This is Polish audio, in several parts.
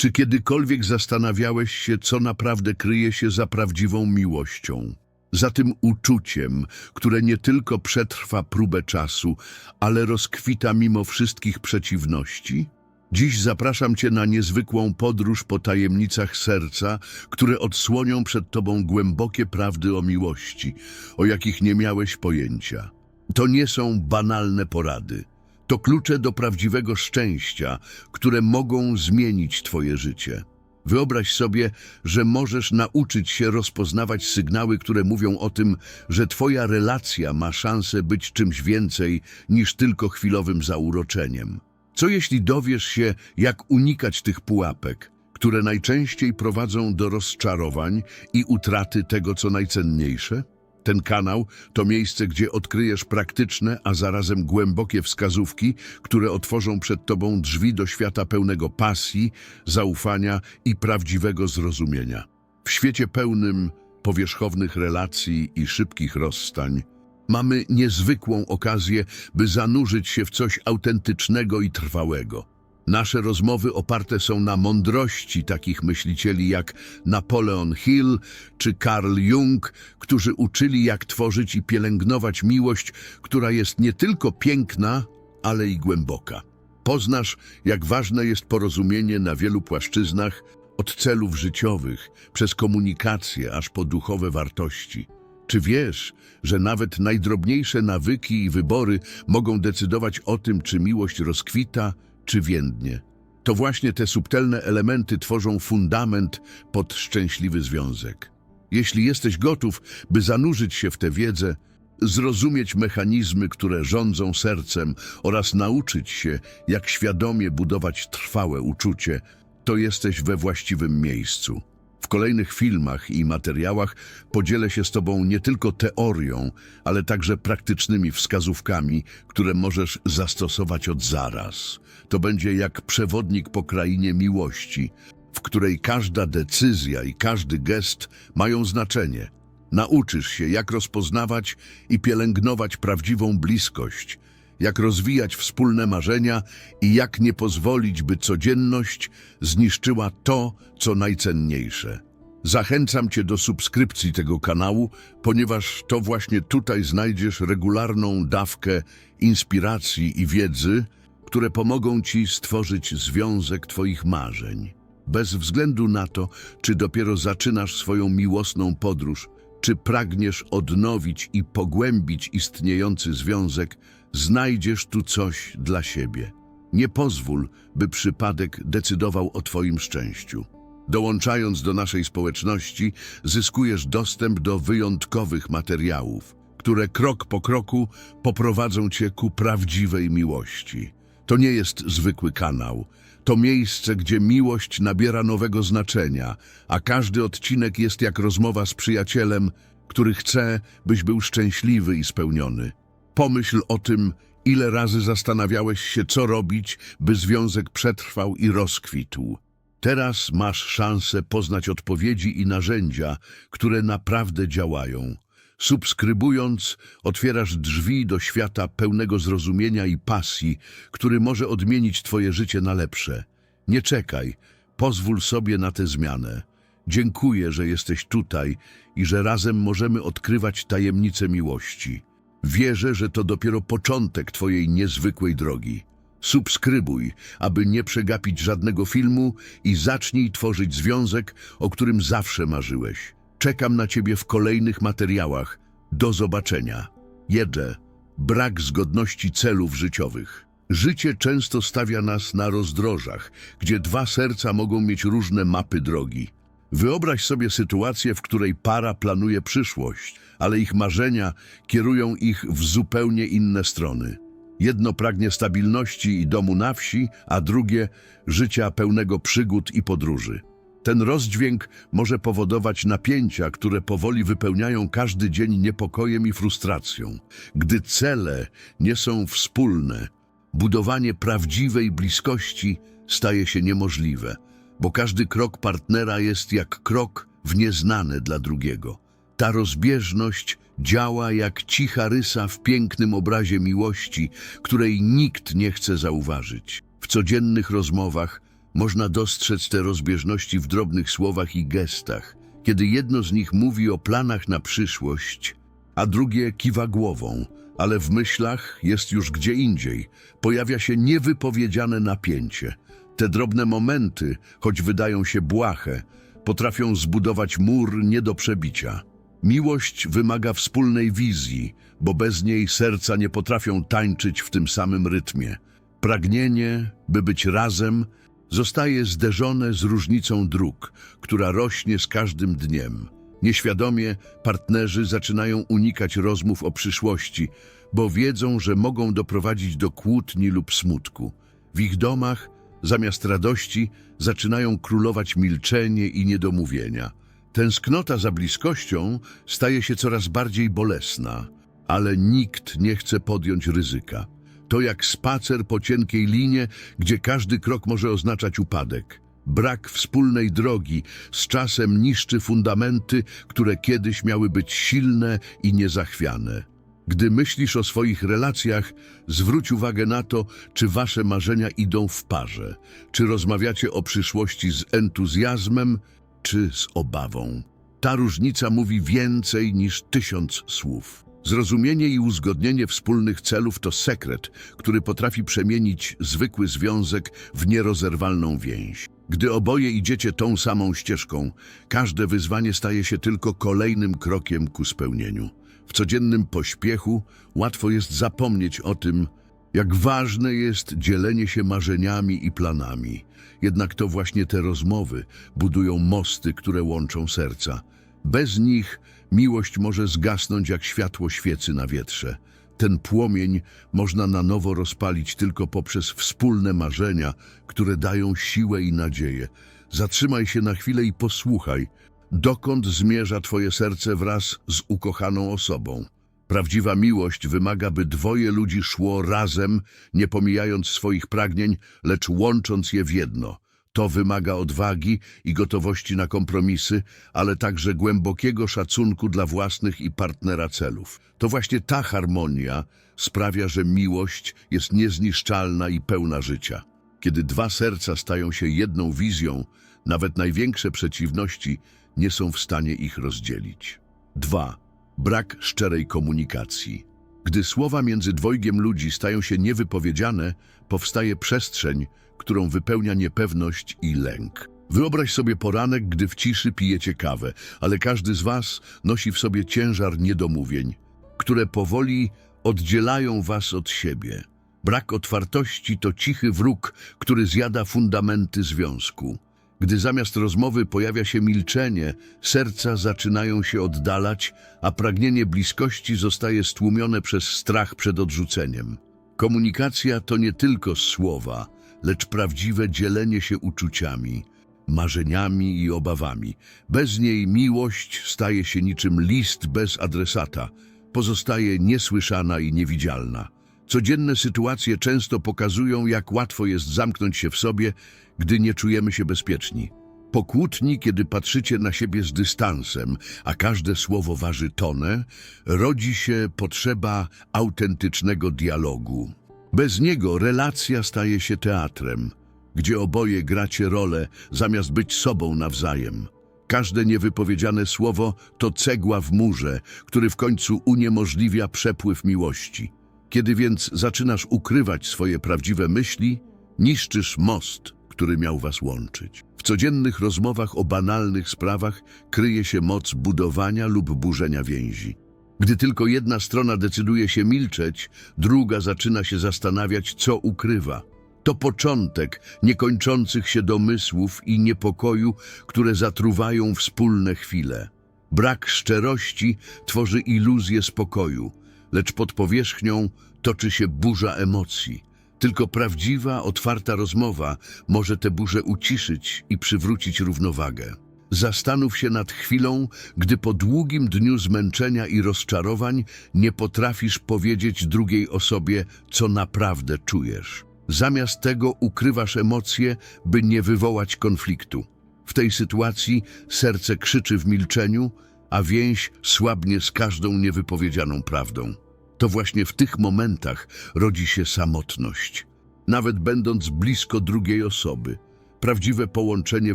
Czy kiedykolwiek zastanawiałeś się, co naprawdę kryje się za prawdziwą miłością? Za tym uczuciem, które nie tylko przetrwa próbę czasu, ale rozkwita mimo wszystkich przeciwności? Dziś zapraszam Cię na niezwykłą podróż po tajemnicach serca, które odsłonią przed Tobą głębokie prawdy o miłości, o jakich nie miałeś pojęcia. To nie są banalne porady. To klucze do prawdziwego szczęścia, które mogą zmienić Twoje życie. Wyobraź sobie, że możesz nauczyć się rozpoznawać sygnały, które mówią o tym, że Twoja relacja ma szansę być czymś więcej niż tylko chwilowym zauroczeniem. Co jeśli dowiesz się, jak unikać tych pułapek, które najczęściej prowadzą do rozczarowań i utraty tego, co najcenniejsze? Ten kanał to miejsce, gdzie odkryjesz praktyczne, a zarazem głębokie wskazówki, które otworzą przed Tobą drzwi do świata pełnego pasji, zaufania i prawdziwego zrozumienia. W świecie pełnym powierzchownych relacji i szybkich rozstań, mamy niezwykłą okazję, by zanurzyć się w coś autentycznego i trwałego. Nasze rozmowy oparte są na mądrości takich myślicieli jak Napoleon Hill czy Carl Jung, którzy uczyli jak tworzyć i pielęgnować miłość, która jest nie tylko piękna, ale i głęboka. Poznasz, jak ważne jest porozumienie na wielu płaszczyznach, od celów życiowych, przez komunikację aż po duchowe wartości. Czy wiesz, że nawet najdrobniejsze nawyki i wybory mogą decydować o tym, czy miłość rozkwita, czy więdnie? To właśnie te subtelne elementy tworzą fundament pod szczęśliwy związek. Jeśli jesteś gotów, by zanurzyć się w tę wiedzę, zrozumieć mechanizmy, które rządzą sercem oraz nauczyć się, jak świadomie budować trwałe uczucie, to jesteś we właściwym miejscu. W kolejnych filmach i materiałach podzielę się z Tobą nie tylko teorią, ale także praktycznymi wskazówkami, które możesz zastosować od zaraz. To będzie jak przewodnik po krainie miłości, w której każda decyzja i każdy gest mają znaczenie. Nauczysz się, jak rozpoznawać i pielęgnować prawdziwą bliskość, jak rozwijać wspólne marzenia i jak nie pozwolić, by codzienność zniszczyła to, co najcenniejsze. Zachęcam Cię do subskrypcji tego kanału, ponieważ to właśnie tutaj znajdziesz regularną dawkę inspiracji i wiedzy, które pomogą Ci stworzyć związek Twoich marzeń. Bez względu na to, czy dopiero zaczynasz swoją miłosną podróż, czy pragniesz odnowić i pogłębić istniejący związek, znajdziesz tu coś dla siebie. Nie pozwól, by przypadek decydował o Twoim szczęściu. Dołączając do naszej społeczności, zyskujesz dostęp do wyjątkowych materiałów, które krok po kroku poprowadzą Cię ku prawdziwej miłości. To nie jest zwykły kanał. To miejsce, gdzie miłość nabiera nowego znaczenia, a każdy odcinek jest jak rozmowa z przyjacielem, który chce, byś był szczęśliwy i spełniony. Pomyśl o tym, ile razy zastanawiałeś się, co robić, by związek przetrwał i rozkwitł. Teraz masz szansę poznać odpowiedzi i narzędzia, które naprawdę działają. Subskrybując, otwierasz drzwi do świata pełnego zrozumienia i pasji, który może odmienić Twoje życie na lepsze. Nie czekaj, pozwól sobie na tę zmianę. Dziękuję, że jesteś tutaj i że razem możemy odkrywać tajemnice miłości. Wierzę, że to dopiero początek Twojej niezwykłej drogi. Subskrybuj, aby nie przegapić żadnego filmu i zacznij tworzyć związek, o którym zawsze marzyłeś. Czekam na Ciebie w kolejnych materiałach. Do zobaczenia. Jedę. Brak zgodności celów życiowych. Życie często stawia nas na rozdrożach, gdzie dwa serca mogą mieć różne mapy drogi. Wyobraź sobie sytuację, w której para planuje przyszłość, ale ich marzenia kierują ich w zupełnie inne strony. Jedno pragnie stabilności i domu na wsi, a drugie życia pełnego przygód i podróży. Ten rozdźwięk może powodować napięcia, które powoli wypełniają każdy dzień niepokojem i frustracją. Gdy cele nie są wspólne, budowanie prawdziwej bliskości staje się niemożliwe, bo każdy krok partnera jest jak krok w nieznane dla drugiego. Ta rozbieżność działa jak cicha rysa w pięknym obrazie miłości, której nikt nie chce zauważyć. W codziennych rozmowach Można dostrzec te rozbieżności w drobnych słowach i gestach, kiedy jedno z nich mówi o planach na przyszłość, a drugie kiwa głową, ale w myślach jest już gdzie indziej. Pojawia się niewypowiedziane napięcie. Te drobne momenty, choć wydają się błahe, potrafią zbudować mur nie do przebicia. Miłość wymaga wspólnej wizji, bo bez niej serca nie potrafią tańczyć w tym samym rytmie. Pragnienie, by być razem, zostaje zderzone z różnicą dróg, która rośnie z każdym dniem. Nieświadomie partnerzy zaczynają unikać rozmów o przyszłości, bo wiedzą, że mogą doprowadzić do kłótni lub smutku. W ich domach, zamiast radości, zaczynają królować milczenie i niedomówienia. Tęsknota za bliskością staje się coraz bardziej bolesna, ale nikt nie chce podjąć ryzyka. To jak spacer po cienkiej linie, gdzie każdy krok może oznaczać upadek. Brak wspólnej drogi z czasem niszczy fundamenty, które kiedyś miały być silne i niezachwiane. Gdy myślisz o swoich relacjach, zwróć uwagę na to, czy wasze marzenia idą w parze, czy rozmawiacie o przyszłości z entuzjazmem, czy z obawą. Ta różnica mówi więcej niż tysiąc słów. Zrozumienie i uzgodnienie wspólnych celów to sekret, który potrafi przemienić zwykły związek w nierozerwalną więź. Gdy oboje idziecie tą samą ścieżką, każde wyzwanie staje się tylko kolejnym krokiem ku spełnieniu. W codziennym pośpiechu łatwo jest zapomnieć o tym, jak ważne jest dzielenie się marzeniami i planami. Jednak to właśnie te rozmowy budują mosty, które łączą serca. Bez nich miłość może zgasnąć jak światło świecy na wietrze. Ten płomień można na nowo rozpalić tylko poprzez wspólne marzenia, które dają siłę i nadzieję. Zatrzymaj się na chwilę i posłuchaj, dokąd zmierza Twoje serce wraz z ukochaną osobą. Prawdziwa miłość wymaga, by dwoje ludzi szło razem, nie pomijając swoich pragnień, lecz łącząc je w jedno. To wymaga odwagi i gotowości na kompromisy, ale także głębokiego szacunku dla własnych i partnera celów. To właśnie ta harmonia sprawia, że miłość jest niezniszczalna i pełna życia. Kiedy dwa serca stają się jedną wizją, nawet największe przeciwności nie są w stanie ich rozdzielić. 2. Brak szczerej komunikacji. Gdy słowa między dwojgiem ludzi stają się niewypowiedziane, powstaje przestrzeń, którą wypełnia niepewność i lęk. Wyobraź sobie poranek, gdy w ciszy pijecie kawę, ale każdy z was nosi w sobie ciężar niedomówień, które powoli oddzielają was od siebie. Brak otwartości to cichy wróg, który zjada fundamenty związku. Gdy zamiast rozmowy pojawia się milczenie, serca zaczynają się oddalać, a pragnienie bliskości zostaje stłumione przez strach przed odrzuceniem. Komunikacja to nie tylko słowa, lecz prawdziwe dzielenie się uczuciami, marzeniami i obawami. Bez niej miłość staje się niczym list bez adresata, pozostaje niesłyszana i niewidzialna. Codzienne sytuacje często pokazują, jak łatwo jest zamknąć się w sobie, gdy nie czujemy się bezpieczni. Po kłótni, kiedy patrzycie na siebie z dystansem, a każde słowo waży tonę, rodzi się potrzeba autentycznego dialogu. Bez niego relacja staje się teatrem, gdzie oboje gracie rolę zamiast być sobą nawzajem. Każde niewypowiedziane słowo to cegła w murze, który w końcu uniemożliwia przepływ miłości. Kiedy więc zaczynasz ukrywać swoje prawdziwe myśli, niszczysz most, który miał was łączyć. W codziennych rozmowach o banalnych sprawach kryje się moc budowania lub burzenia więzi. Gdy tylko jedna strona decyduje się milczeć, druga zaczyna się zastanawiać, co ukrywa. To początek niekończących się domysłów i niepokoju, które zatruwają wspólne chwile. Brak szczerości tworzy iluzję spokoju, lecz pod powierzchnią toczy się burza emocji. Tylko prawdziwa, otwarta rozmowa może tę burzę uciszyć i przywrócić równowagę. Zastanów się nad chwilą, gdy po długim dniu zmęczenia i rozczarowań nie potrafisz powiedzieć drugiej osobie, co naprawdę czujesz. Zamiast tego ukrywasz emocje, by nie wywołać konfliktu. W tej sytuacji serce krzyczy w milczeniu, a więź słabnie z każdą niewypowiedzianą prawdą. To właśnie w tych momentach rodzi się samotność. Nawet będąc blisko drugiej osoby, Prawdziwe połączenie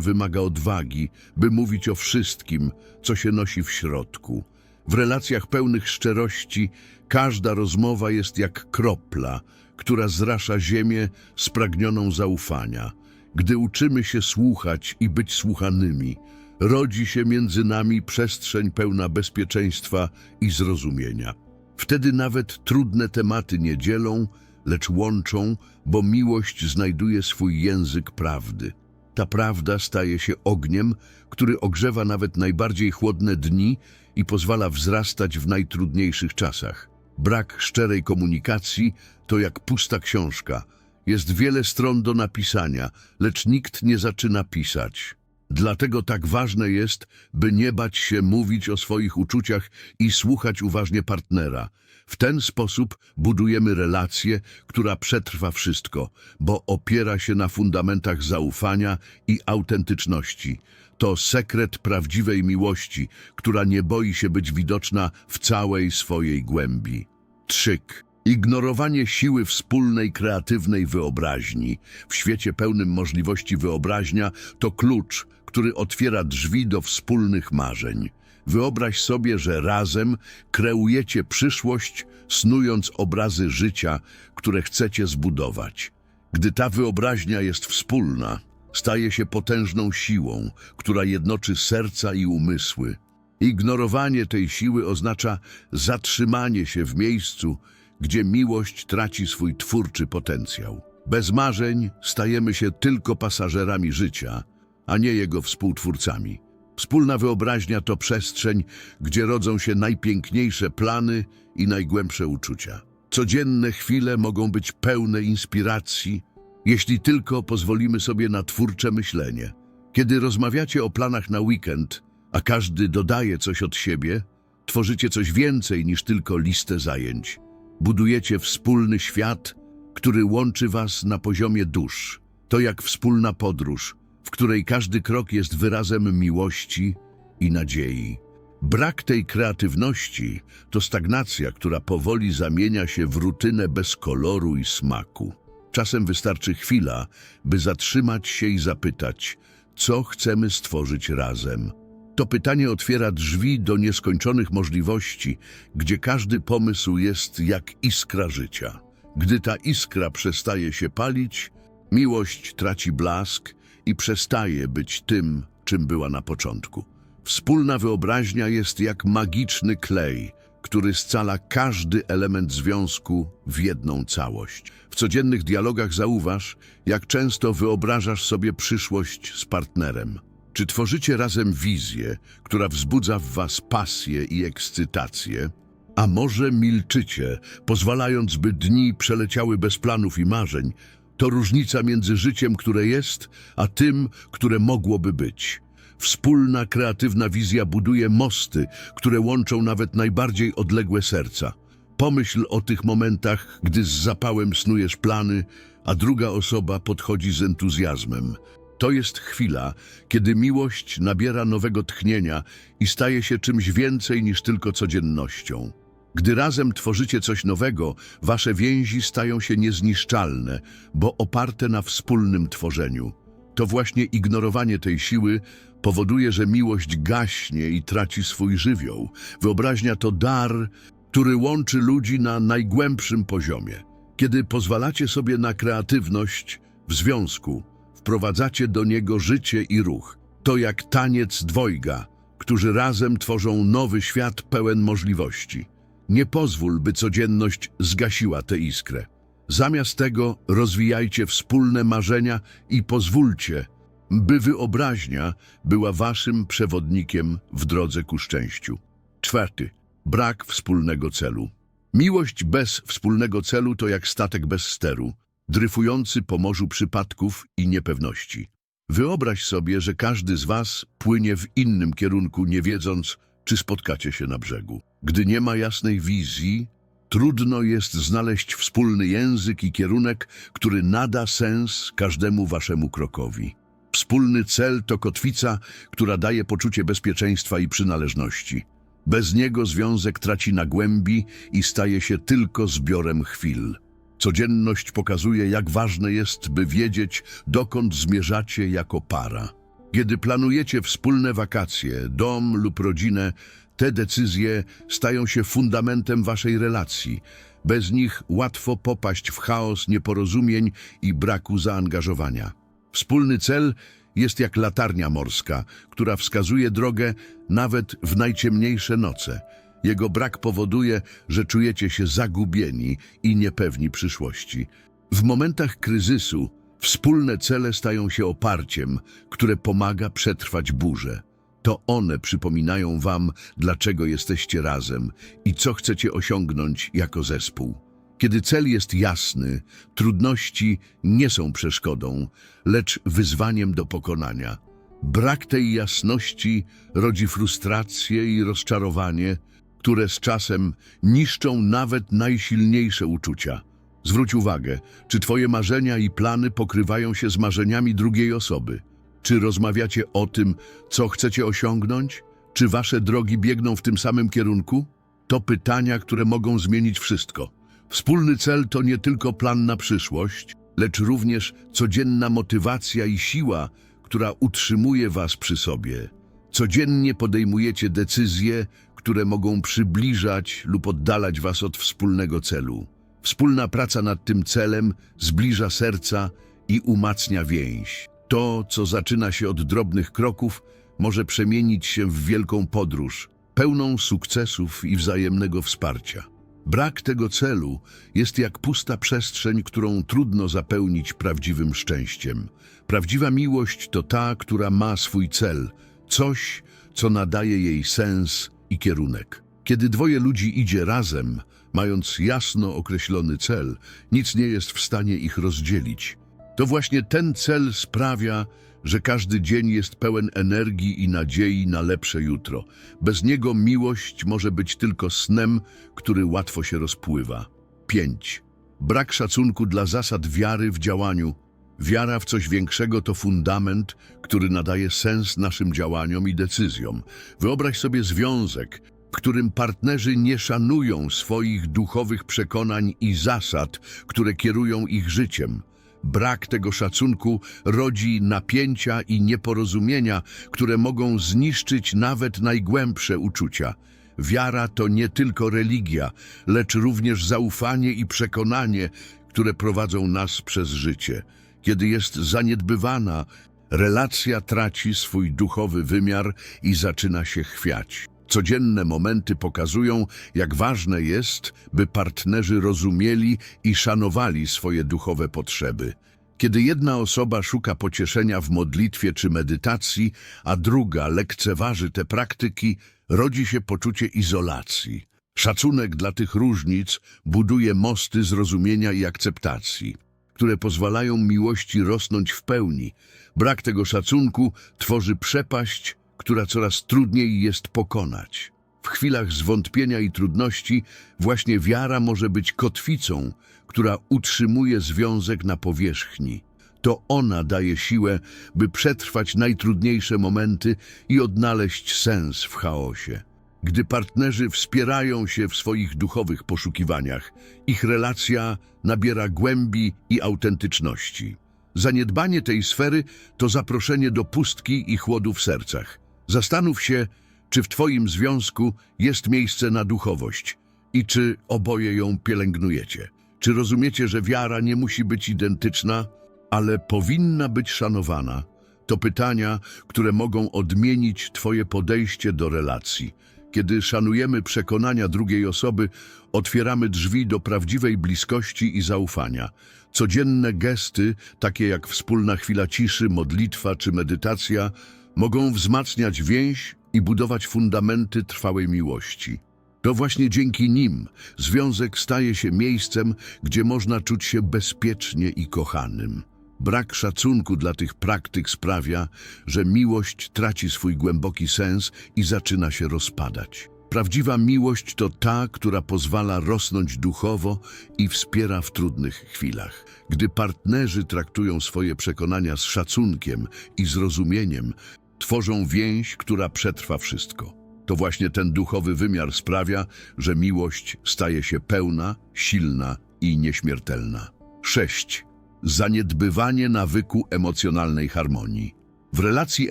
wymaga odwagi, by mówić o wszystkim, co się nosi w środku. W relacjach pełnych szczerości każda rozmowa jest jak kropla, która zrasza ziemię spragnioną zaufania. Gdy uczymy się słuchać i być słuchanymi, rodzi się między nami przestrzeń pełna bezpieczeństwa i zrozumienia. Wtedy nawet trudne tematy nie dzielą, lecz łączą, bo miłość znajduje swój język prawdy. Ta prawda staje się ogniem, który ogrzewa nawet najbardziej chłodne dni i pozwala wzrastać w najtrudniejszych czasach. Brak szczerej komunikacji to jak pusta książka. Jest wiele stron do napisania, lecz nikt nie zaczyna pisać. Dlatego tak ważne jest, by nie bać się mówić o swoich uczuciach i słuchać uważnie partnera. W ten sposób budujemy relację, która przetrwa wszystko, bo opiera się na fundamentach zaufania i autentyczności. To sekret prawdziwej miłości, która nie boi się być widoczna w całej swojej głębi. Trzyk. Ignorowanie siły wspólnej kreatywnej wyobraźni w świecie pełnym możliwości wyobraźnia to klucz, który otwiera drzwi do wspólnych marzeń. Wyobraź sobie, że razem kreujecie przyszłość, snując obrazy życia, które chcecie zbudować. Gdy ta wyobraźnia jest wspólna, staje się potężną siłą, która jednoczy serca i umysły. Ignorowanie tej siły oznacza zatrzymanie się w miejscu, gdzie miłość traci swój twórczy potencjał. Bez marzeń stajemy się tylko pasażerami życia, a nie jego współtwórcami. Wspólna wyobraźnia to przestrzeń, gdzie rodzą się najpiękniejsze plany i najgłębsze uczucia. Codzienne chwile mogą być pełne inspiracji, jeśli tylko pozwolimy sobie na twórcze myślenie. Kiedy rozmawiacie o planach na weekend, a każdy dodaje coś od siebie, tworzycie coś więcej niż tylko listę zajęć. Budujecie wspólny świat, który łączy was na poziomie dusz. To jak wspólna podróż, w której każdy krok jest wyrazem miłości i nadziei. Brak tej kreatywności to stagnacja, która powoli zamienia się w rutynę bez koloru i smaku. Czasem wystarczy chwila, by zatrzymać się i zapytać, co chcemy stworzyć razem. To pytanie otwiera drzwi do nieskończonych możliwości, gdzie każdy pomysł jest jak iskra życia. Gdy ta iskra przestaje się palić, miłość traci blask i przestaje być tym, czym była na początku. Wspólna wyobraźnia jest jak magiczny klej, który scala każdy element związku w jedną całość. W codziennych dialogach zauważ, jak często wyobrażasz sobie przyszłość z partnerem. Czy tworzycie razem wizję, która wzbudza w was pasję i ekscytację? A może milczycie, pozwalając, by dni przeleciały bez planów i marzeń? To różnica między życiem, które jest, a tym, które mogłoby być. Wspólna, kreatywna wizja buduje mosty, które łączą nawet najbardziej odległe serca. Pomyśl o tych momentach, gdy z zapałem snujesz plany, a druga osoba podchodzi z entuzjazmem. To jest chwila, kiedy miłość nabiera nowego tchnienia i staje się czymś więcej niż tylko codziennością. Gdy razem tworzycie coś nowego, wasze więzi stają się niezniszczalne, bo oparte na wspólnym tworzeniu. To właśnie ignorowanie tej siły powoduje, że miłość gaśnie i traci swój żywioł. Wyobraźnia to dar, który łączy ludzi na najgłębszym poziomie. Kiedy pozwalacie sobie na kreatywność w związku, wprowadzacie do niego życie i ruch. To jak taniec dwojga, którzy razem tworzą nowy świat pełen możliwości. Nie pozwól, by codzienność zgasiła tę iskrę. Zamiast tego rozwijajcie wspólne marzenia i pozwólcie, by wyobraźnia była waszym przewodnikiem w drodze ku szczęściu. Czwarty. Brak wspólnego celu. Miłość bez wspólnego celu to jak statek bez steru, dryfujący po morzu przypadków i niepewności. Wyobraź sobie, że każdy z was płynie w innym kierunku, nie wiedząc, czy spotkacie się na brzegu. Gdy nie ma jasnej wizji, trudno jest znaleźć wspólny język i kierunek, który nada sens każdemu waszemu krokowi. Wspólny cel to kotwica, która daje poczucie bezpieczeństwa i przynależności. Bez niego związek traci na głębi i staje się tylko zbiorem chwil. Codzienność pokazuje, jak ważne jest, by wiedzieć, dokąd zmierzacie jako para. Kiedy planujecie wspólne wakacje, dom lub rodzinę, te decyzje stają się fundamentem waszej relacji. Bez nich łatwo popaść w chaos nieporozumień i braku zaangażowania. Wspólny cel jest jak latarnia morska, która wskazuje drogę nawet w najciemniejsze noce. Jego brak powoduje, że czujecie się zagubieni i niepewni przyszłości. W momentach kryzysu wspólne cele stają się oparciem, które pomaga przetrwać burzę. To one przypominają wam, dlaczego jesteście razem i co chcecie osiągnąć jako zespół. Kiedy cel jest jasny, trudności nie są przeszkodą, lecz wyzwaniem do pokonania. Brak tej jasności rodzi frustrację i rozczarowanie, które z czasem niszczą nawet najsilniejsze uczucia. Zwróć uwagę, czy Twoje marzenia i plany pokrywają się z marzeniami drugiej osoby. Czy rozmawiacie o tym, co chcecie osiągnąć? Czy Wasze drogi biegną w tym samym kierunku? To pytania, które mogą zmienić wszystko. Wspólny cel to nie tylko plan na przyszłość, lecz również codzienna motywacja i siła, która utrzymuje Was przy sobie. Codziennie podejmujecie decyzje, które mogą przybliżać lub oddalać Was od wspólnego celu. Wspólna praca nad tym celem zbliża serca i umacnia więź. To, co zaczyna się od drobnych kroków, może przemienić się w wielką podróż, pełną sukcesów i wzajemnego wsparcia. Brak tego celu jest jak pusta przestrzeń, którą trudno zapełnić prawdziwym szczęściem. Prawdziwa miłość to ta, która ma swój cel, coś, co nadaje jej sens i kierunek. Kiedy dwoje ludzi idzie razem, mając jasno określony cel, nic nie jest w stanie ich rozdzielić. To właśnie ten cel sprawia, że każdy dzień jest pełen energii i nadziei na lepsze jutro. Bez niego miłość może być tylko snem, który łatwo się rozpływa. 5. Brak szacunku dla zasad wiary w działaniu. Wiara w coś większego to fundament, który nadaje sens naszym działaniom i decyzjom. Wyobraź sobie związek, w którym partnerzy nie szanują swoich duchowych przekonań i zasad, które kierują ich życiem. Brak tego szacunku rodzi napięcia i nieporozumienia, które mogą zniszczyć nawet najgłębsze uczucia. Wiara to nie tylko religia, lecz również zaufanie i przekonanie, które prowadzą nas przez życie. Kiedy jest zaniedbywana, relacja traci swój duchowy wymiar i zaczyna się chwiać. Codzienne momenty pokazują, jak ważne jest, by partnerzy rozumieli i szanowali swoje duchowe potrzeby. Kiedy jedna osoba szuka pocieszenia w modlitwie czy medytacji, a druga lekceważy te praktyki, rodzi się poczucie izolacji. Szacunek dla tych różnic buduje mosty zrozumienia i akceptacji, które pozwalają miłości rosnąć w pełni. Brak tego szacunku tworzy przepaść, która coraz trudniej jest pokonać. W chwilach zwątpienia i trudności właśnie wiara może być kotwicą, która utrzymuje związek na powierzchni. To ona daje siłę, by przetrwać najtrudniejsze momenty i odnaleźć sens w chaosie. Gdy partnerzy wspierają się w swoich duchowych poszukiwaniach, ich relacja nabiera głębi i autentyczności. Zaniedbanie tej sfery to zaproszenie do pustki i chłodu w sercach. Zastanów się, czy w Twoim związku jest miejsce na duchowość i czy oboje ją pielęgnujecie. Czy rozumiecie, że wiara nie musi być identyczna, ale powinna być szanowana? To pytania, które mogą odmienić Twoje podejście do relacji. Kiedy szanujemy przekonania drugiej osoby, otwieramy drzwi do prawdziwej bliskości i zaufania. Codzienne gesty, takie jak wspólna chwila ciszy, modlitwa czy medytacja, mogą wzmacniać więź i budować fundamenty trwałej miłości. To właśnie dzięki nim związek staje się miejscem, gdzie można czuć się bezpiecznie i kochanym. Brak szacunku dla tych praktyk sprawia, że miłość traci swój głęboki sens i zaczyna się rozpadać. Prawdziwa miłość to ta, która pozwala rosnąć duchowo i wspiera w trudnych chwilach. Gdy partnerzy traktują swoje przekonania z szacunkiem i zrozumieniem, tworzą więź, która przetrwa wszystko. To właśnie ten duchowy wymiar sprawia, że miłość staje się pełna, silna i nieśmiertelna. 6. Zaniedbywanie nawyku emocjonalnej harmonii. W relacji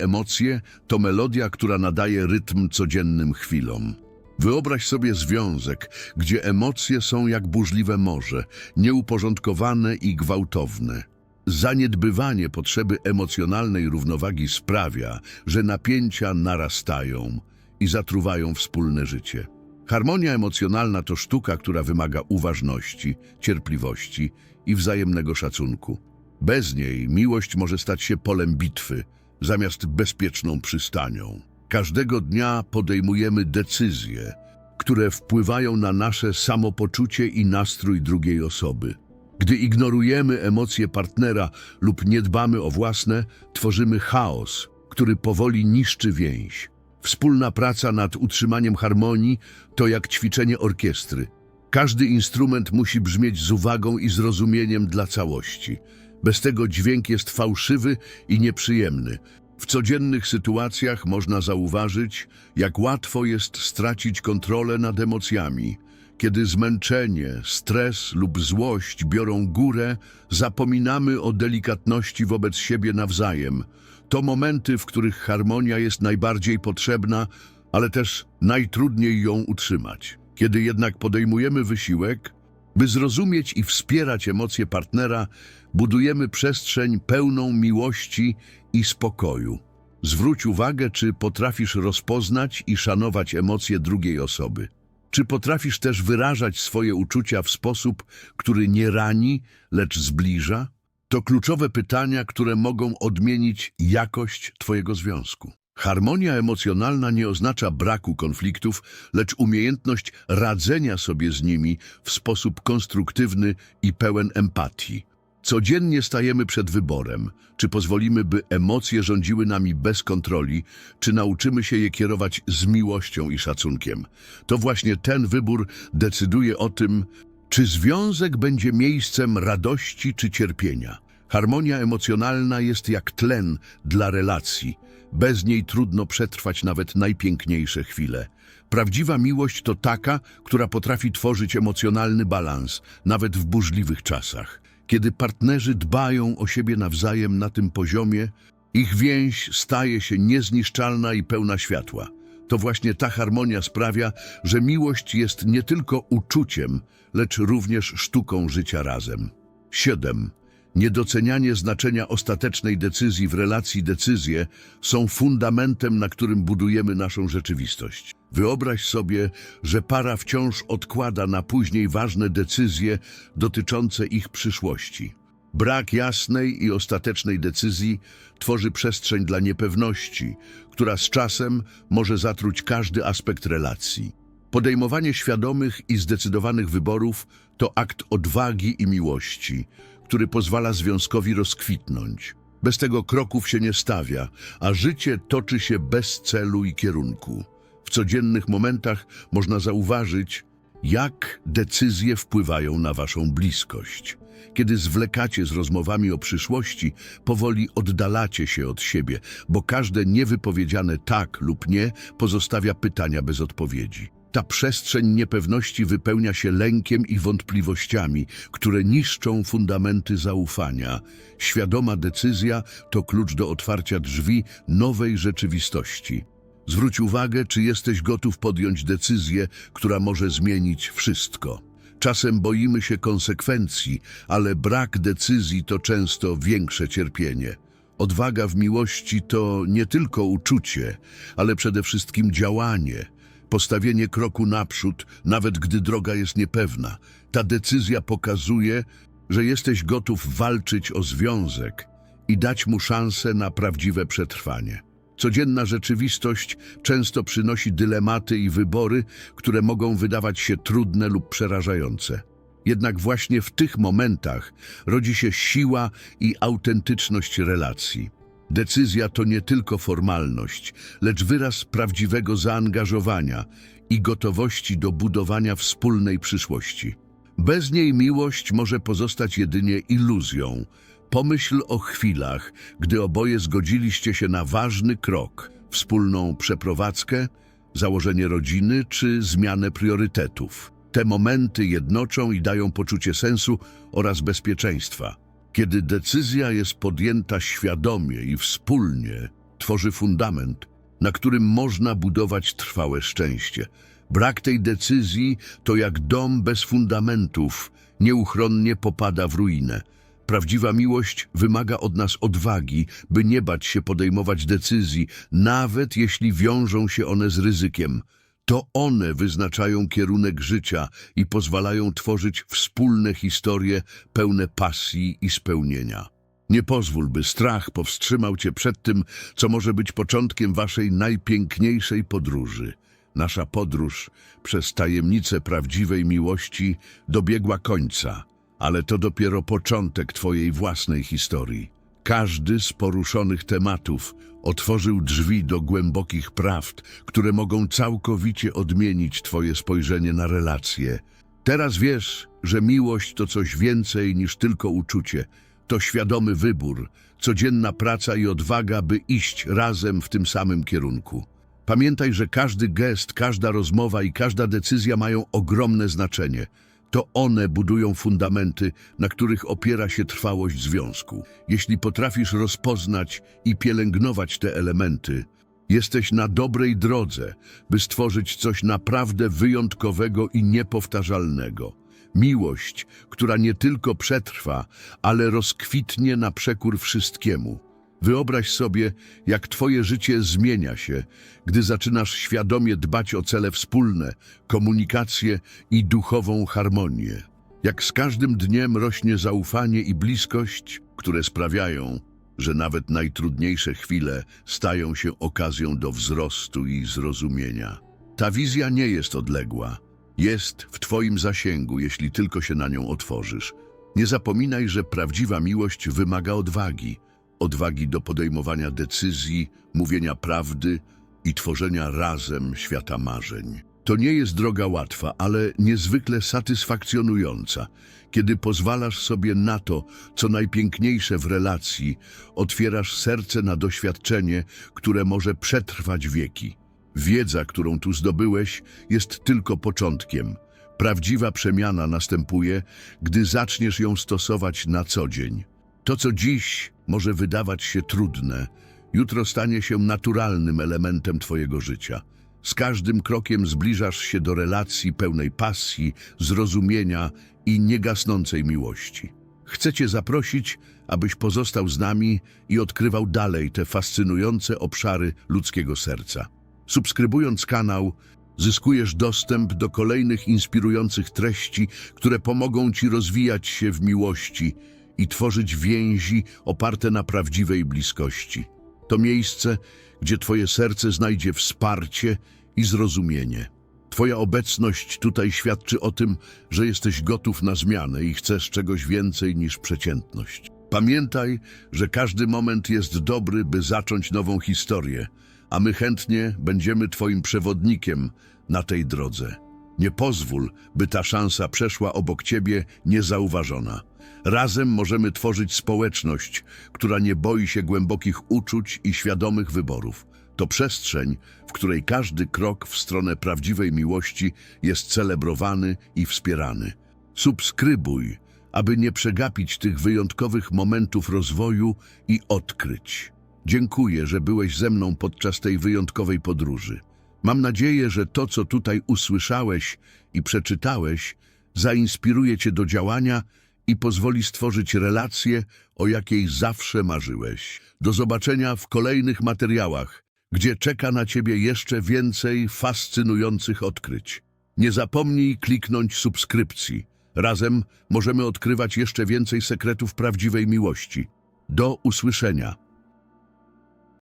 emocje to melodia, która nadaje rytm codziennym chwilom. Wyobraź sobie związek, gdzie emocje są jak burzliwe morze, nieuporządkowane i gwałtowne. Zaniedbywanie potrzeby emocjonalnej równowagi sprawia, że napięcia narastają i zatruwają wspólne życie. Harmonia emocjonalna to sztuka, która wymaga uważności, cierpliwości i wzajemnego szacunku. Bez niej miłość może stać się polem bitwy, zamiast bezpieczną przystanią. Każdego dnia podejmujemy decyzje, które wpływają na nasze samopoczucie i nastrój drugiej osoby. Gdy ignorujemy emocje partnera lub nie dbamy o własne, tworzymy chaos, który powoli niszczy więź. Wspólna praca nad utrzymaniem harmonii to jak ćwiczenie orkiestry. Każdy instrument musi brzmieć z uwagą i zrozumieniem dla całości. Bez tego dźwięk jest fałszywy i nieprzyjemny. W codziennych sytuacjach można zauważyć, jak łatwo jest stracić kontrolę nad emocjami. Kiedy zmęczenie, stres lub złość biorą górę, zapominamy o delikatności wobec siebie nawzajem. To momenty, w których harmonia jest najbardziej potrzebna, ale też najtrudniej ją utrzymać. Kiedy jednak podejmujemy wysiłek, by zrozumieć i wspierać emocje partnera, budujemy przestrzeń pełną miłości i spokoju. Zwróć uwagę, czy potrafisz rozpoznać i szanować emocje drugiej osoby. Czy potrafisz też wyrażać swoje uczucia w sposób, który nie rani, lecz zbliża? To kluczowe pytania, które mogą odmienić jakość Twojego związku. Harmonia emocjonalna nie oznacza braku konfliktów, lecz umiejętność radzenia sobie z nimi w sposób konstruktywny i pełen empatii. Codziennie stajemy przed wyborem, czy pozwolimy, by emocje rządziły nami bez kontroli, czy nauczymy się je kierować z miłością i szacunkiem. To właśnie ten wybór decyduje o tym, czy związek będzie miejscem radości czy cierpienia. Harmonia emocjonalna jest jak tlen dla relacji. Bez niej trudno przetrwać nawet najpiękniejsze chwile. Prawdziwa miłość to taka, która potrafi tworzyć emocjonalny balans, nawet w burzliwych czasach. Kiedy partnerzy dbają o siebie nawzajem na tym poziomie, ich więź staje się niezniszczalna i pełna światła. To właśnie ta harmonia sprawia, że miłość jest nie tylko uczuciem, lecz również sztuką życia razem. 7. Niedocenianie znaczenia ostatecznej decyzji w relacji decyzje są fundamentem, na którym budujemy naszą rzeczywistość. Wyobraź sobie, że para wciąż odkłada na później ważne decyzje dotyczące ich przyszłości. Brak jasnej i ostatecznej decyzji tworzy przestrzeń dla niepewności, która z czasem może zatruć każdy aspekt relacji. Podejmowanie świadomych i zdecydowanych wyborów to akt odwagi i miłości, który pozwala związkowi rozkwitnąć. Bez tego kroków się nie stawia, a życie toczy się bez celu i kierunku. W codziennych momentach można zauważyć, jak decyzje wpływają na waszą bliskość. Kiedy zwlekacie z rozmowami o przyszłości, powoli oddalacie się od siebie, bo każde niewypowiedziane tak lub nie pozostawia pytania bez odpowiedzi. Ta przestrzeń niepewności wypełnia się lękiem i wątpliwościami, które niszczą fundamenty zaufania. Świadoma decyzja to klucz do otwarcia drzwi nowej rzeczywistości. Zwróć uwagę, czy jesteś gotów podjąć decyzję, która może zmienić wszystko. Czasem boimy się konsekwencji, ale brak decyzji to często większe cierpienie. Odwaga w miłości to nie tylko uczucie, ale przede wszystkim działanie. Postawienie kroku naprzód, nawet gdy droga jest niepewna. Ta decyzja pokazuje, że jesteś gotów walczyć o związek i dać mu szansę na prawdziwe przetrwanie. Codzienna rzeczywistość często przynosi dylematy i wybory, które mogą wydawać się trudne lub przerażające. Jednak właśnie w tych momentach rodzi się siła i autentyczność relacji. Decyzja to nie tylko formalność, lecz wyraz prawdziwego zaangażowania i gotowości do budowania wspólnej przyszłości. Bez niej miłość może pozostać jedynie iluzją. Pomyśl o chwilach, gdy oboje zgodziliście się na ważny krok, wspólną przeprowadzkę, założenie rodziny czy zmianę priorytetów. Te momenty jednoczą i dają poczucie sensu oraz bezpieczeństwa. Kiedy decyzja jest podjęta świadomie i wspólnie, tworzy fundament, na którym można budować trwałe szczęście. Brak tej decyzji to jak dom bez fundamentów, nieuchronnie popada w ruinę. Prawdziwa miłość wymaga od nas odwagi, by nie bać się podejmować decyzji, nawet jeśli wiążą się one z ryzykiem. To one wyznaczają kierunek życia i pozwalają tworzyć wspólne historie pełne pasji i spełnienia. Nie pozwól, by strach powstrzymał cię przed tym, co może być początkiem waszej najpiękniejszej podróży. Nasza podróż przez tajemnicę prawdziwej miłości dobiegła końca, ale to dopiero początek twojej własnej historii. Każdy z poruszonych tematów otworzył drzwi do głębokich prawd, które mogą całkowicie odmienić twoje spojrzenie na relacje. Teraz wiesz, że miłość to coś więcej niż tylko uczucie. To świadomy wybór, codzienna praca i odwaga, by iść razem w tym samym kierunku. Pamiętaj, że każdy gest, każda rozmowa i każda decyzja mają ogromne znaczenie. To one budują fundamenty, na których opiera się trwałość związku. Jeśli potrafisz rozpoznać i pielęgnować te elementy, jesteś na dobrej drodze, by stworzyć coś naprawdę wyjątkowego i niepowtarzalnego. Miłość, która nie tylko przetrwa, ale rozkwitnie na przekór wszystkiemu. Wyobraź sobie, jak Twoje życie zmienia się, gdy zaczynasz świadomie dbać o cele wspólne, komunikację i duchową harmonię. Jak z każdym dniem rośnie zaufanie i bliskość, które sprawiają, że nawet najtrudniejsze chwile stają się okazją do wzrostu i zrozumienia. Ta wizja nie jest odległa. Jest w Twoim zasięgu, jeśli tylko się na nią otworzysz. Nie zapominaj, że prawdziwa miłość wymaga odwagi. Odwagi do podejmowania decyzji, mówienia prawdy i tworzenia razem świata marzeń. To nie jest droga łatwa, ale niezwykle satysfakcjonująca. Kiedy pozwalasz sobie na to, co najpiękniejsze w relacji, otwierasz serce na doświadczenie, które może przetrwać wieki. Wiedza, którą tu zdobyłeś, jest tylko początkiem. Prawdziwa przemiana następuje, gdy zaczniesz ją stosować na co dzień. To, co dziś może wydawać się trudne, jutro stanie się naturalnym elementem Twojego życia. Z każdym krokiem zbliżasz się do relacji pełnej pasji, zrozumienia i niegasnącej miłości. Chcę Cię zaprosić, abyś pozostał z nami i odkrywał dalej te fascynujące obszary ludzkiego serca. Subskrybując kanał, zyskujesz dostęp do kolejnych inspirujących treści, które pomogą Ci rozwijać się w miłości i tworzyć więzi oparte na prawdziwej bliskości. To miejsce, gdzie Twoje serce znajdzie wsparcie i zrozumienie. Twoja obecność tutaj świadczy o tym, że jesteś gotów na zmianę i chcesz czegoś więcej niż przeciętność. Pamiętaj, że każdy moment jest dobry, by zacząć nową historię, a my chętnie będziemy Twoim przewodnikiem na tej drodze. Nie pozwól, by ta szansa przeszła obok Ciebie niezauważona. Razem możemy tworzyć społeczność, która nie boi się głębokich uczuć i świadomych wyborów. To przestrzeń, w której każdy krok w stronę prawdziwej miłości jest celebrowany i wspierany. Subskrybuj, aby nie przegapić tych wyjątkowych momentów rozwoju i odkryć. Dziękuję, że byłeś ze mną podczas tej wyjątkowej podróży. Mam nadzieję, że to, co tutaj usłyszałeś i przeczytałeś, zainspiruje Cię do działania i pozwoli stworzyć relację, o jakiej zawsze marzyłeś. Do zobaczenia w kolejnych materiałach, gdzie czeka na Ciebie jeszcze więcej fascynujących odkryć. Nie zapomnij kliknąć subskrypcji. Razem możemy odkrywać jeszcze więcej sekretów prawdziwej miłości. Do usłyszenia.